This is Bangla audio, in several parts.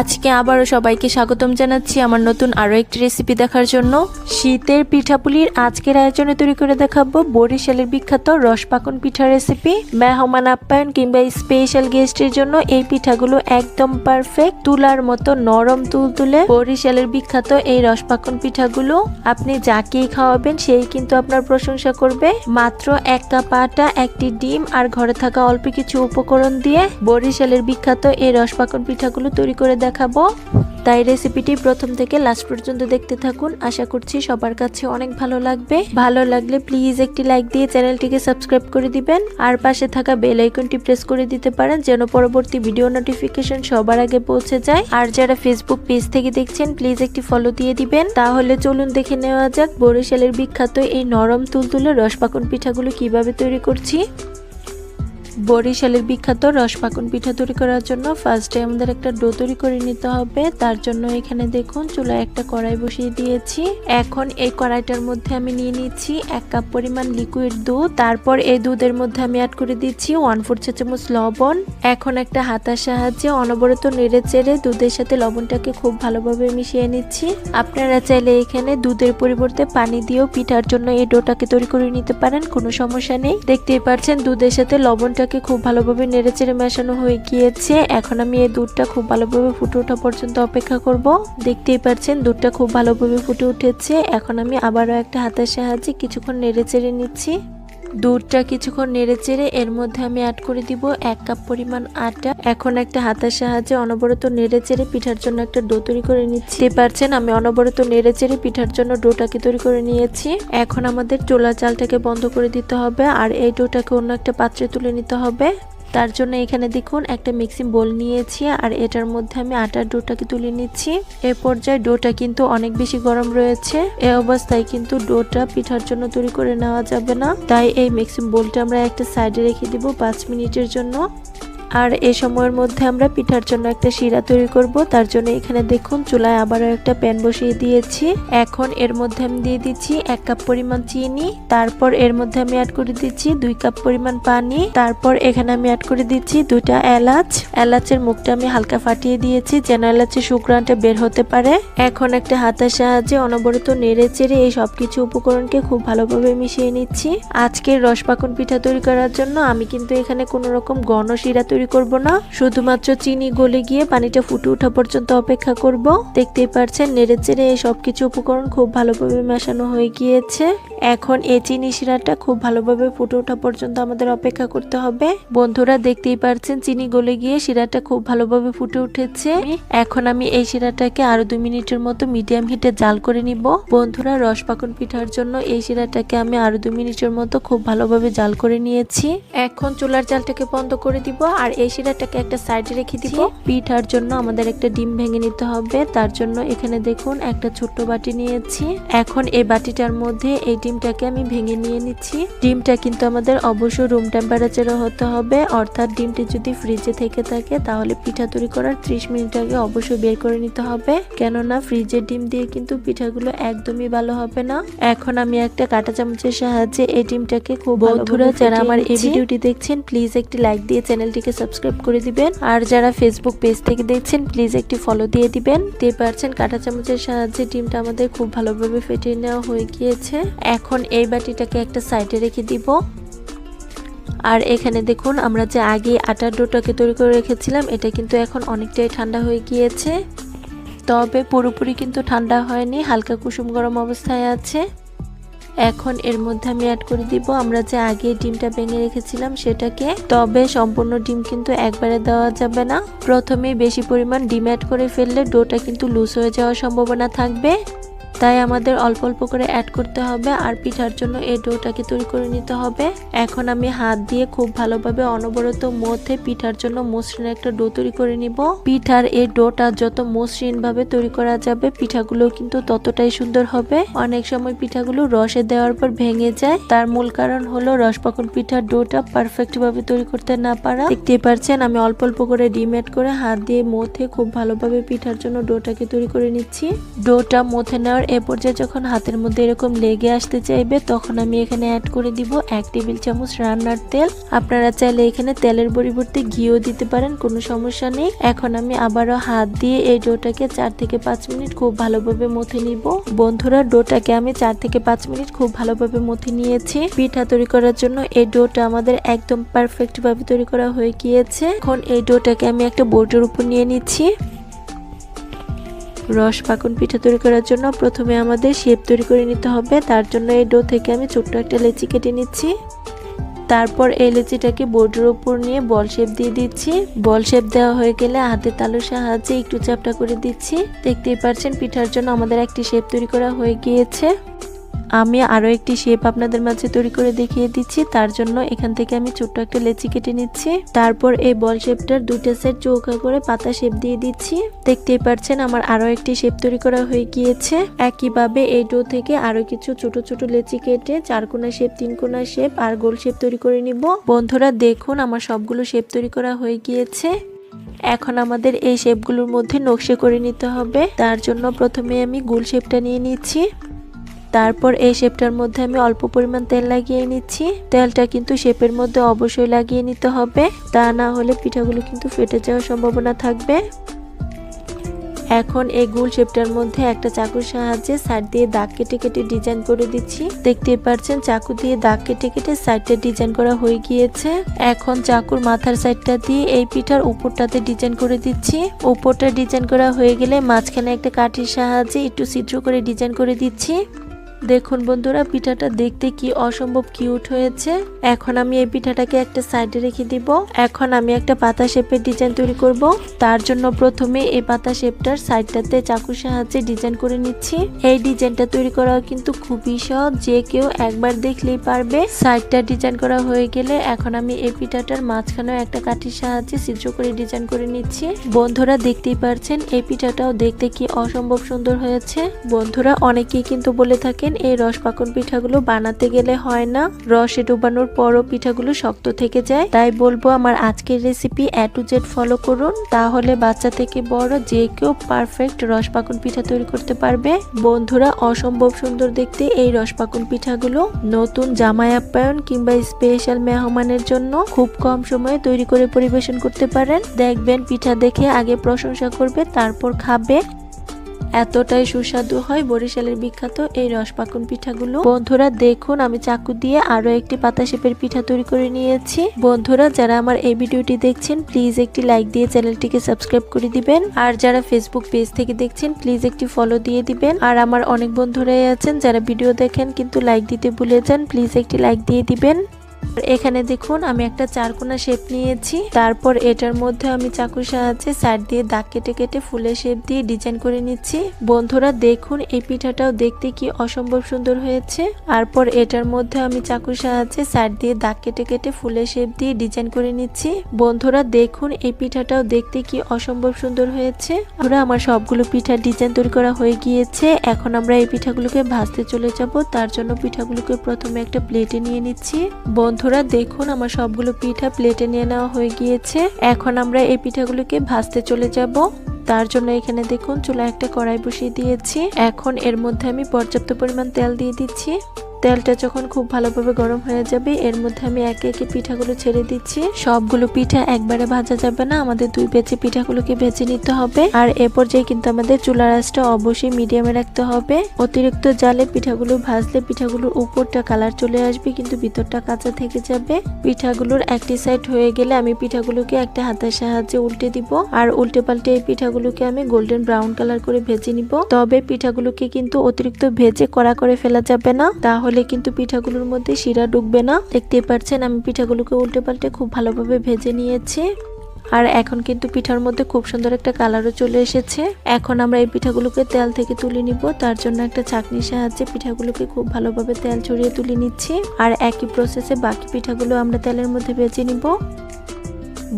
আজকে আবারও সবাইকে স্বাগতম জানাচ্ছি আমার নতুন আরও একটি রেসিপি দেখার জন্য। শীতের পিঠাপুলির আজকের আয়োজনে তৈরি করে দেখাবো বরিশালের বিখ্যাত রসপাকন পিঠা রেসিপি মেহমান আপ্যায়ন কিংবা স্পেশাল গেস্টের জন্য এই পিঠাগুলো একদম পারফেক্ট তুলার মতো নরম তুলতুলে বরিশালের বিখ্যাত এই রসপাকন পিঠাগুলো। আপনি যাকেই খাওয়াবেন সেই কিন্তু আপনার প্রশংসা করবে। মাত্র এক কাপ আটা, একটি ডিম আর ঘরে থাকা অল্প কিছু উপকরণ দিয়ে বরিশালের বিখ্যাত এই রসপাকন পিঠাগুলো তৈরি করে দেখাবো। তাই রেসিপিটি প্রথম থেকে লাস্ট পর্যন্ত দেখতে থাকুন। আশা করছি সবার কাছে অনেক ভালো লাগবে। ভালো লাগলে প্লিজ একটি লাইক দিয়ে চ্যানেলটিকে সাবস্ক্রাইব করে দিবেন। আর পাশে থাকা বেল আইকনটি প্রেস করে দিতে পারেন, যেন পরবর্তী ভিডিও নোটিফিকেশন সবার আগে পৌঁছে যায়। আর যারা ফেসবুক পেজ থেকে দেখছেন প্লিজ একটি ফলো দিয়ে দিবেন। তাহলে চলুন দেখে নেওয়া যাক বরিশালের বিখ্যাত এই নরম তুলতুলে রসপাকন পিঠাগুলো কীভাবে তৈরি করছি। বরিশালের বিখ্যাত রসপাকন পিঠা তৈরি করার জন্য ফার্স্টে আমাদের একটা ডো তৈরি করে নিতে হবে। তার জন্য এখানে দেখুন, চুলায় একটা কড়াই বসিয়ে দিয়েছি। এখন এই কড়াইটার মধ্যে আমি নিয়ে নিচ্ছি এক কাপ পরিমাণ লিকুইড দুধ। তারপর এই দুধের মধ্যে আমি অ্যাড করে দিচ্ছি ওয়ান ফোর চা চামচ লবণ। এখন একটা হাতার সাহায্যে অনবরত নেড়ে চেড়ে দুধের সাথে লবণটাকে খুব ভালোভাবে মিশিয়ে নিচ্ছি। আপনারা চাইলে এখানে দুধের পরিবর্তে পানি দিয়েও পিঠার জন্য এই ডোটাকে তৈরি করে নিতে পারেন, কোনো সমস্যা নেই। দেখতেই পাচ্ছেন, দুধের সাথে লবণটা দুধটাকে খুব ভালোভাবে নেড়েচেড়ে মেশানো হয়ে গিয়েছে। এখন আমি এই দুধটা খুব ভালোভাবে ফুটে ওঠা পর্যন্ত অপেক্ষা করব। দেখতেই পাচ্ছেন, দুধটা খুব ভালোভাবে ফুটে উঠেছে। এখন আমি আবারও একটা হাতের সাহায্যে কিছুক্ষণ নেড়েচেড়ে নিচ্ছি। দুধটা কিছুক্ষণ নেড়ে চেড়ে এর মধ্যে আমি অ্যাড করে দিব এক কাপ পরিমাণ আটা। এখন একটা হাতের সাহায্যে অনবরত নেড়ে চেড়ে পিঠার জন্য একটা ডো তৈরি করে নিচ্ছি। পারছেন আমি অনবরত নেড়ে চেড়ে পিঠার জন্য ডোটাকে তৈরি করে নিয়েছি। এখন আমাদের চোলা চালটাকে বন্ধ করে দিতে হবে আর এই ডোটাকে অন্য একটা পাত্রে তুলে নিতে হবে। তার জন্য এখানে দেখুন, একটা মিক্সিং বোল নিয়েছি আর এটার মধ্যে আমি আটার ডোটাকে তুলে নিচ্ছি। এ পর্যায়ে ডোটা কিন্তু অনেক বেশি গরম রয়েছে। এ অবস্থায় কিন্তু ডোটা পিঠার জন্য তৈরি করে নেওয়া যাবে না। তাই এই মিক্সিং বোলটা আমরা একটা সাইডে রেখে দিব পাঁচ মিনিটের জন্য। আর এই সময়ের মধ্যে আমরা পিঠার জন্য একটা শিরা তৈরি করব। তার জন্য এখানে দেখুন, চুলায় আবারও একটা প্যান বসিয়ে দিয়েছি। এখন এর মধ্যে আমি দিয়ে দিচ্ছি এক কাপ পরিমাণ চিনি, তারপর এর মধ্যে আমি অ্যাড করে দিচ্ছি দুই কাপ পরিমাণ পানি, তারপর এখানে আমি অ্যাড করে দিচ্ছি দুইটা এলাচ। এলাচের মুখটা আমি হালকা ফাটিয়ে দিয়েছি যেন এলাচের শুক্রানটা বের হতে পারে। এখন একটা হাতার সাহায্যে অনবরত নেড়ে চেড়ে এই সবকিছু উপকরণকে খুব ভালোভাবে মিশিয়ে নিচ্ছি। আজকের রসপাকন পিঠা তৈরি করার জন্য আমি কিন্তু এখানে কোনো রকম ঘন শিরা তৈরি করব না। শুধুমাত্র চিনি গলে গিয়ে পানিটা ফুটে ওঠা পর্যন্ত অপেক্ষা করব। দেখতেই পারছেন, নেড়ে চেড়ে এই সবকিছু উপকরণ খুব ভালোভাবে মেশানো হয়ে গিয়েছে। এখন এই চিনি শিরাটা খুব ভালোভাবে ফুটে ওঠা পর্যন্ত আমাদের অপেক্ষা করতে হবে। বন্ধুরা দেখতেই পারছেন, চিনি গলে গিয়ে শিরাটা খুব ভালোভাবে ফুটে উঠেছে। এখন আমি এই শিরাটাকে আরও দুই মিনিটের মতো মিডিয়াম হিটে জাল করে নিব। বন্ধুরা, রস পাকন পিঠার জন্য এই শিরাটাকে আমি আরও দুই মিনিটের মতো খুব ভালোভাবে জাল করে নিয়েছি। এখন চুলার জালটাকে বন্ধ করে দিব আর এই শিরাটাকে একটা সাইডে রেখে দিব। পিঠার জন্য আমাদের একটা ডিম ভেঙে নিতে হবে। তার জন্য এখানে দেখুন, একটা ছোট্ট বাটি নিয়েছি। এখন এই বাটিটার মধ্যে এই ডিমটাকে আমি ভেঙে নিয়ে নিচ্ছি। ডিমটা কিন্তু আমাদের অবশ্যই রুম টেম্পারেচারে হতে হবে। অর্থাৎ ডিমটি যদি ফ্রিজে থেকে থাকে তাহলে পিঠা তৈরি করার ত্রিশ মিনিট আগে অবশ্যই বের করে নিতে হবে। কেননা ফ্রিজের ডিম দিয়ে কিন্তু পিঠাগুলো একদমই ভালো হবে না। এখন আমি একটা কাঁটা চামচের সাহায্যে এই ডিমটাকে খুব বন্ধুরা যারা আমার এই ভিডিওটি দেখছেন প্লিজ একটি লাইক দিয়ে চ্যানেলটিকে সাবস্ক্রাইব করে দিবেন। আর যারা ফেসবুক পেজ থেকে দেখছেন প্লিজ একটি ফলো দিয়ে দিবেন। দিয়ে পারছেন কাঁটা চামচের সাহায্যে ডিমটা আমাদের খুব ভালোভাবে ফেটিয়ে নেওয়া হয়ে গিয়েছে। এখন এই বাটিটাকে একটা সাইডে রেখে দিব। আর এখানে দেখুন, আমরা যে আগে আটার ডোটাকে তৈরি করে রেখেছিলাম, এটা কিন্তু এখন অনেকটাই ঠান্ডা হয়ে গিয়েছে। তবে পুরোপুরি কিন্তু ঠান্ডা হয়নি, হালকা কুসুম গরম অবস্থায় আছে। এখন এর মধ্যে আমি অ্যাড করে দিব, আমরা যে আগে ডিমটা ভেঙে রেখেছিলাম সেটাকে। তবে সম্পূর্ণ ডিম কিন্তু একবারে দেওয়া যাবে না। প্রথমে বেশি পরিমাণ ডিম অ্যাড করে ফেললে ডোটা কিন্তু লুজ হয়ে যাওয়ার সম্ভাবনা থাকবে। তাই আমাদের অল্প অল্প করে অ্যাড করতে হবে আর পিঠার জন্য এই ডোটাকে তৈরি করে নিতে হবে। এখন আমি হাত দিয়ে খুব ভালোভাবে অনবরত মধ্যে পিঠার জন্য মসৃণ একটা ডো তৈরি করে নিব। পিঠার এই ডোটা যত মসৃণ ভাবে তৈরি করা যাবে পিঠাগুলো কিন্তু ততটাই সুন্দর হবে। অনেক সময় পিঠাগুলো রসে দেওয়ার পর ভেঙে যায়। তার মূল কারণ হলো রসপাকন পিঠার ডোটা পারফেক্ট ভাবে তৈরি করতে না পারা। দেখতে পারছেন আমি অল্প অল্প করে ডিম অ্যাড করে হাত দিয়ে মথে খুব ভালোভাবে পিঠার জন্য ডোটাকে তৈরি করে নিচ্ছি। ডোটা মথে নেওয়ার এ পর্যায়ে যখন হাতের মধ্যে এরকম লেগে আসতে চাইবে, তখন আমি এখানে অ্যাড করে দিব এক টেবিল চামচ রান্নার তেল। আপনারা চাইলে এখানে তেলের পরিবর্তে ঘিও দিতে পারেন, কোনো সমস্যা নেই। এখন আমি আবারও হাত দিয়ে এই ডোটাকে চার থেকে পাঁচ মিনিট খুব ভালোভাবে মথে নিব। বন্ধুরা, ডোটাকে আমি চার থেকে পাঁচ মিনিট খুব ভালোভাবে মথে নিয়েছি। পিঠা তৈরি করার জন্য এই ডোটা আমাদের একদম পারফেক্ট ভাবে তৈরি করা হয়ে গিয়েছে। এখন এই ডোটাকে আমি একটা বোর্ডের উপর নিয়ে নিচ্ছি। রস পাকন পিঠা তৈরি করার জন্য প্রথমে আমাদের শেপ তৈরি করে নিতে হবে। তার জন্য এই ডো থেকে আমি ছোট্ট একটা লেচি কেটে নিচ্ছি। তারপর এই লেচিটাকে বোর্ডের উপর নিয়ে বল শেপ দিয়ে দিচ্ছি। বল শেপ দেওয়া হয়ে গেলে হাতে তালুর সাহায্যে একটু চাপটা করে দিচ্ছি। দেখতেই পারছেন, পিঠার জন্য আমাদের একটি শেপ তৈরি করা হয়ে গিয়েছে। আমি আরও একটি শেপ আপনাদের মাঝে তৈরি করে দেখিয়ে দিচ্ছি। তার জন্য এখান থেকে আমি ছোট্ট একটা লেচি কেটে নিচ্ছি। তারপর এই বল শেপটার দুইটা সেট চৌকা করে পাতা শেপ দিয়ে দিচ্ছি। দেখতেই পাচ্ছেন আমার আরও একটি শেপ তৈরি করা হয়ে গিয়েছে। একইভাবে এই ডো থেকে আরও কিছু ছোট ছোট লেচি কেটে চার কোনা শেপ তিন কোনা শেপ আর গোল শেপ তৈরি করে নিব। বন্ধুরা, দেখুন আমার সবগুলো শেপ তৈরি করা হয়ে গিয়েছে। এখন আমাদের এই শেপগুলোর মধ্যে নকশে করে নিতে হবে। তার জন্য প্রথমে আমি গোল শেপটা নিয়ে নিচ্ছি। তারপর এই শেপটার মধ্যে আমি অল্প পরিমাণ তেল লাগিয়ে নিচ্ছি। তেলটা কিন্তু শেপের মধ্যে অবশ্যই লাগিয়ে নিতে হবে। তা না হলে পিঠাগুলো কিন্তু ফেটে যাওয়ার সম্ভাবনা থাকবে। এখন এই গোল শেপটার মধ্যে একটা চাকুর সাহায্যে সাইড দিয়ে দাগ কেটে কেটে ডিজাইন করে দিচ্ছি। দেখতে পাচ্ছেন চাকু দিয়ে দাগ কেটে কেটে সাইডটা ডিজাইন করা হয়ে গিয়েছে। এখন চাকুর মাথার সাইডটা দিয়ে এই পিঠার উপরটাতে ডিজাইন করে দিচ্ছি। উপরটা ডিজাইন করা হয়ে গেলে মাঝখানে একটা কাঠির সাহায্যে একটু ছিদ্র করে ডিজাইন করে দিচ্ছি। দেখুন বন্ধুরা, পিঠাটা দেখতে কি অসম্ভব কিউট হয়েছে। এখন আমি এই পিঠাটাকে একটা সাইডে রেখে দিব। এখন আমি একটা পাতা শেপের ডিজাইন তৈরি করব। তার জন্য প্রথমে এই পাতা শেপটার সাইডটাতে চাকুর সাহায্যে ডিজাইন করে নিচ্ছি। এই ডিজাইনটা তৈরি করা কিন্তু খুবই সহজ। যে কেউ একবার দেখলেই পারবে। সাইডটা ডিজাইন করা হয়ে গেলে এখন আমি এই পিঠাটার মাঝখানেও একটা কাঠির সাহায্যে ছিদ্র করে ডিজাইন করে নিচ্ছি। বন্ধুরা, দেখতেই পারছেন, এই পিঠাটাও দেখতে কি অসম্ভব সুন্দর হয়েছে। বন্ধুরা, অনেকেই কিন্তু বলে থাকেন এই রস পাকন পিঠাগুলো বানাতে গেলে হয় না। রসে ডুবানোর পরও পিঠাগুলো শক্ত থেকে যায়। তাই বলব আমার আজকের recipe A to Z follow করুন। তাহলে বাচ্চা থেকে বড় যে কেউ পারফেক্ট রস পাকন পিঠা তৈরি করতে পারবে। বন্ধুরা, অসম্ভব সুন্দর দেখতে এই রস পাকন পিঠাগুলো। নতুন জামাই আপ্যায়ন কিংবা স্পেশাল মেহমানের জন্য খুব কম সময়ে তৈরি করে পরিবেশন করতে পারেন। দেখবেন পিঠা দেখে আগে প্রশংসা করবে, তারপর খাবে। এতটাই সুস্বাদু হয় বরিশালের বিখ্যাত এই রসপাকুন পিঠাগুলো। বন্ধুরা, দেখুন, আমি চাকু দিয়ে আরও একটি পাতা শেপের পিঠা তৈরি করে নিয়েছি। বন্ধুরা, যারা আমার এই ভিডিওটি দেখছেন প্লিজ একটি লাইক দিয়ে চ্যানেলটিকে সাবস্ক্রাইব করে দিবেন। আর যারা ফেসবুক পেজ থেকে দেখছেন প্লিজ একটি ফলো দিয়ে দিবেন। আর আমার অনেক বন্ধুরাই আছেন, যারা ভিডিও দেখেন কিন্তু লাইক দিতে ভুলে যান প্লিজ একটি লাইক দিয়ে দিবেন। এখানে দেখুন, আমি একটা চারকোনা শেপ নিয়েছি। তারপর এটার মধ্যে আমি চাকুর সাহায্যে সাইড দিয়ে দাগ কেটে কেটে ফুলের শেপ দিয়ে ডিজাইন করে নিচ্ছি। বন্ধুরা, দেখুন, এই পিঠাটাও দেখতে কি অসম্ভব সুন্দর হয়েছে। তারপর এটার মধ্যে আমি চাকুর সাহায্যে সাইড দিয়ে দাগ কেটে কেটে ফুলের শেপ দিয়ে ডিজাইন করে নিচ্ছি। বন্ধুরা, দেখুন, এই পিঠাটাও দেখতে কি অসম্ভব সুন্দর হয়েছে। আমরা আমার সবগুলো পিঠার ডিজাইন তৈরি করা হয়ে গিয়েছে। এখন আমরা এই পিঠাগুলোকে ভাজতে চলে যাব। তার জন্য পিঠাগুলোকে প্রথমে একটা প্লেটে নিয়ে নিচ্ছি। বন্ধু বন্ধুরা, দেখুন আমার সবগুলো পিঠা প্লেটে নিয়ে নেওয়া হয়ে গিয়েছে। এখন আমরা এই পিঠাগুলোকে ভাজতে চলে যাব। তার জন্য এখানে দেখুন চুলা একটা কড়াই বসিয়ে দিয়েছি। এখন এর মধ্যে আমি পর্যাপ্ত পরিমাণ তেল দিয়ে দিচ্ছি। তেলটা যখন খুব ভালোভাবে গরম হয়ে যাবে, এর মধ্যে আমি একে একে পিঠাগুলো ছেড়ে দিচ্ছি। সবগুলো পিঠা একবারে ভাজা যাবে না, আমাদের দুই বেচে পিঠাগুলোকে ভেজে নিতে হবে। আর এ পর্যায়ে কিন্তু আমাদের চুলার আঁচটা অবশ্যই মিডিয়ামে রাখতে হবে। অতিরিক্ত জালে পিঠাগুলো ভাজলে পিঠাগুলোর উপরটা কালার চলে আসবে, কিন্তু ভিতরটা কাঁচা থেকে যাবে। পিঠাগুলোর একটি সাইড হয়ে গেলে আমি পিঠাগুলোকে একটা হাতের সাহায্যে উল্টে দিব। আর উল্টে পাল্টে এই পিঠাগুলোকে আমি গোল্ডেন ব্রাউন কালার করে ভেজে নিব। তবে পিঠাগুলোকে কিন্তু অতিরিক্ত ভেজে কড়া করে ফেলা যাবে না। তাহলে তাহলে কিন্তু পিঠাগুলোর মধ্যে শিরা ঢুকবে না। দেখতে পাচ্ছেন আমি পিঠাগুলোকে উল্টে পাল্টে খুব ভালোভাবে ভেজে নিয়েছি। আর এখন কিন্তু পিঠার মধ্যে খুব সুন্দর একটা কালারও চলে এসেছে। এখন আমরা এই পিঠাগুলোকে তেল থেকে তুলে নিব। তার জন্য একটা চাকনি সাহায্যে পিঠাগুলোকে খুব ভালোভাবে তেল ছড়িয়ে তুলে নিচ্ছি। আর একই প্রসেসে বাকি পিঠাগুলো আমরা তেলের মধ্যে ভেজে নিব।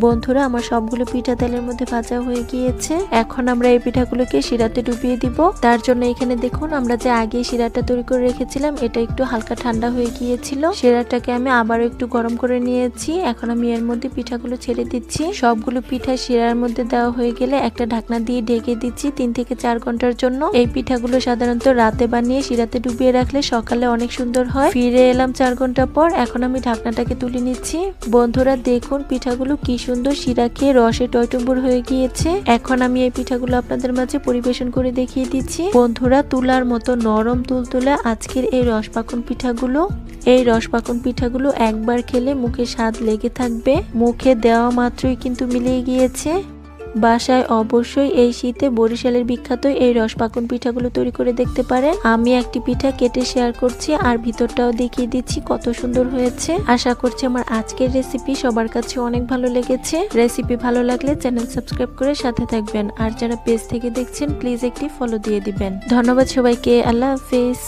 বন্ধুরা, আমার সবগুলো পিঠা তেলের মধ্যে ভাজা হয়ে গিয়েছে। এখন আমরা এই পিঠাগুলোকে শিরাতে ডুবিয়ে দিব। তার জন্য এখানে দেখুন, আমরা যে আগে শিরাটা তৈরি করে রেখেছিলাম, এটা একটু হালকা ঠান্ডা হয়ে গিয়েছিল। শিরাটাকে আমি আবারও একটু গরম করে নিয়েছি। এখন আমি এর মধ্যে পিঠাগুলো ছেড়ে দিচ্ছি। সবগুলো পিঠা শিরার মধ্যে দেওয়া হয়ে গেলে একটা ঢাকনা দিয়ে ঢেকে দিচ্ছি তিন থেকে চার ঘণ্টার জন্য। এই পিঠাগুলো সাধারণত রাতে বানিয়ে শিরাতে ডুবিয়ে রাখলে সকালে অনেক সুন্দর হয়। ফিরে এলাম চার ঘণ্টা পর। এখন আমি ঢাকনাটাকে তুলে নিচ্ছি। বন্ধুরা, দেখুন পিঠাগুলো কি সুন্দর শিরা খেয়ে রসে টয়টম্বর হয়ে গিয়েছে। এখন আমি এই পিঠাগুলো আপনাদের মাঝে পরিবেশন করে দেখিয়ে দিচ্ছি। বন্ধুরা, তুলার মতো নরম তুলতুলে আজকের এই রস রসপাকন পিঠাগুলো। এই রস রসপাকন পিঠাগুলো একবার খেলে মুখে স্বাদ লেগে থাকবে। মুখে দেওয়া মাত্রই কিন্তু মিলিয়ে গিয়েছে। বাসায় অবশ্যই এই শীতে বরিশালের বিখ্যাত এই রসপাকন পিঠাগুলো তৈরি করে দেখতে পারেন। আমি একটি পিঠা কেটে শেয়ার করছি আর ভিতরটাও দেখিয়ে দিচ্ছি কত সুন্দর হয়েছে। আশা করছি আমার আজকের রেসিপি সবার কাছে অনেক ভালো লেগেছে। রেসিপি ভালো লাগলে চ্যানেল সাবস্ক্রাইব করে সাথে থাকবেন। আর যারা পেজ থেকে দেখছেন, প্লিজ একটি ফলো দিয়ে দিবেন। ধন্যবাদ সবাইকে। আল্লাহ হাফিজ।